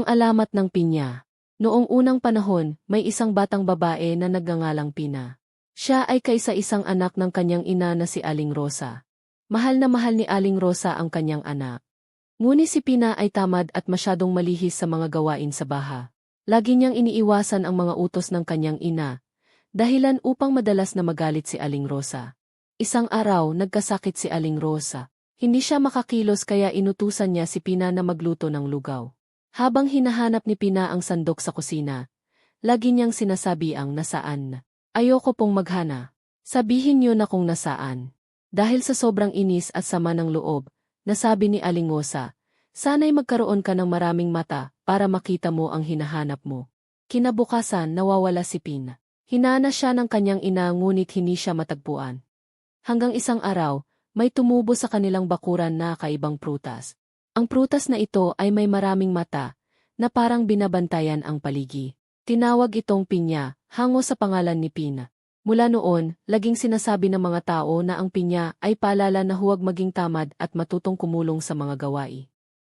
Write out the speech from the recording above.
Ang alamat ng pinya. Noong unang panahon, may isang batang babae na nagngangalang Pina. Siya ay kaisa-isang anak ng kanyang ina na si Aling Rosa. Mahal na mahal ni Aling Rosa ang kanyang anak. Ngunit si Pina ay tamad at masyadong malihis sa mga gawain sa baha. Lagi niyang iniiwasan ang mga utos ng kanyang ina, dahilan upang madalas na magalit si Aling Rosa. Isang araw, nagkasakit si Aling Rosa. Hindi siya makakilos kaya inutusan niya si Pina na magluto ng lugaw. Habang hinahanap ni Pina ang sandok sa kusina, lagi niyang sinasabi ang nasaan. Ayoko pong maghana. Sabihin niyo na kung nasaan. Dahil sa sobrang inis at sama ng loob, nasabi ni Alingosa, sana'y magkaroon ka ng maraming mata para makita mo ang hinahanap mo. Kinabukasan nawawala si Pina. Hinana siya ng kanyang ina ngunit hindi siya matagpuan. Hanggang isang araw, may tumubo sa kanilang bakuran na kaibang prutas. Ang prutas na ito ay may maraming mata, na parang binabantayan ang paligi. Tinawag itong pinya, hango sa pangalan ni Pina. Mula noon, laging sinasabi ng mga tao na ang pinya ay paalala na huwag maging tamad at matutong kumulong sa mga gawain.